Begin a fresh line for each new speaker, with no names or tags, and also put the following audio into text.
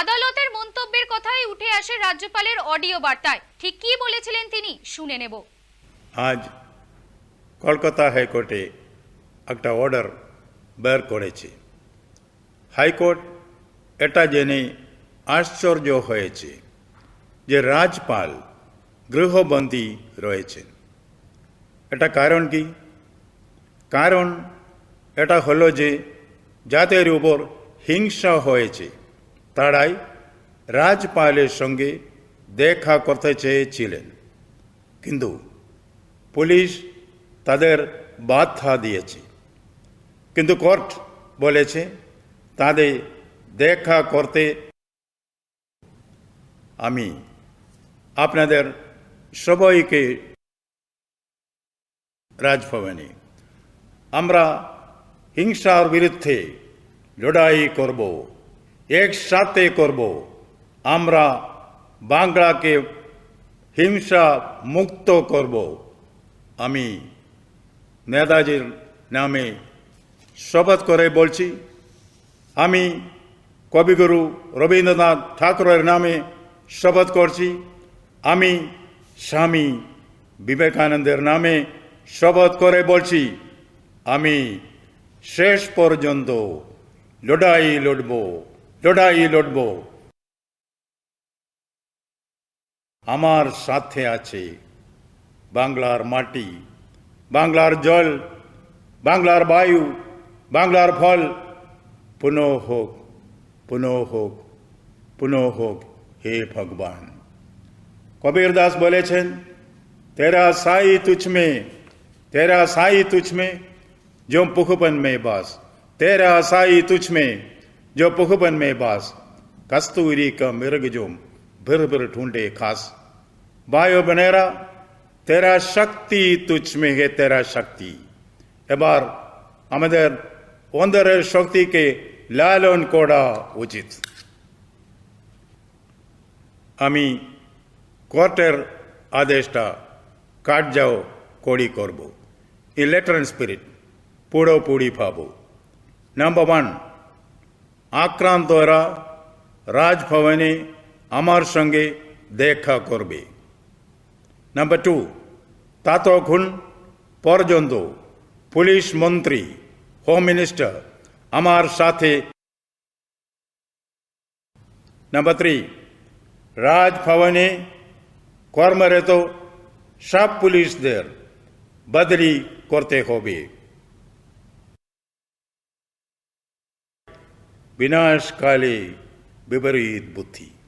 আদালতের মন্তব্যের কথাই উঠে আসে রাজ্যপালের অডিও বার্তায়। ঠিক কি বলেছিলেন তিনি? শুনে নেব।
আজ কলকাতা হাইকোর্টে একটা অর্ডার বের করেছে। হাইকোর্ট এটা জেনে আশ্চর্য হয়েছে যে রাজপাল গৃহবন্দী রয়েছেন। এটা কারণ কি? কারণ এটা হলো যে যাদের উপর হিংসা হয়েছে। তারাই রাজপালের সঙ্গে দেখা করতে চেয়েছিলেন। কিন্তু পুলিশ তাদের বাধা দিয়েছে। কিন্তু কোর্ট বলেছে, তাদের দেখা করতে আমি আপনাদের সবাইকে রাজভবনে। আমরা হিংসার বিরুদ্ধে লড়াই করব। একসাথে করব। আমরা বাংলাকে হিংসা মুক্ত করব। আমি নেতাজির নামে শপথ করে বলছি, আমি কবিগুরু রবীন্দ্রনাথ ঠাকুরের নামে শপথ করছি, আমি স্বামী বিবেকানন্দের নামে শপথ করে বলছি, আমি শেষ পর্যন্ত লড়াই লড়ব। লড়াই লড়ব আমার সাথে আছে বাংলার মাটি বাংলার জল বাংলার বায়ু বাংলার ফল পুনঃ হোক পুনঃ হোক পুনঃ হোক হে ভগবান কবির দাস বলেছেন তেরা সাই তুছ में तेरा साई तुझ में जो पुखपन में बास तेरा साई तुझ में जो पुखपन में बास कस्तूरी का मृग जो भर भर ढूंढे खास বায়ু বনেরা তেরা শক্তি তুচ্ছ মে হে তেরা শক্তি এবার আমাদের অন্তরের শক্তিকে লালন করা উচিত আমি কোর্টের আদেশটা কার্যাও করি করব ইলেকট্রন স্পিরিট পুরোপুরি ভাবো নাম্বার ওয়ান আক্রান্তরা রাজভবনে আমার সঙ্গে দেখা করবে। নাম্বার টু ততক্ষণ পর্যন্ত পুলিশ মন্ত্রী হোম মিনিস্টার আমার সাথে। নাম্বার থ্রি রাজভবনে কর্মরত সব পুলিশদের বদলি করতে হবে। विनाशकाले विपरीत बुद्धि।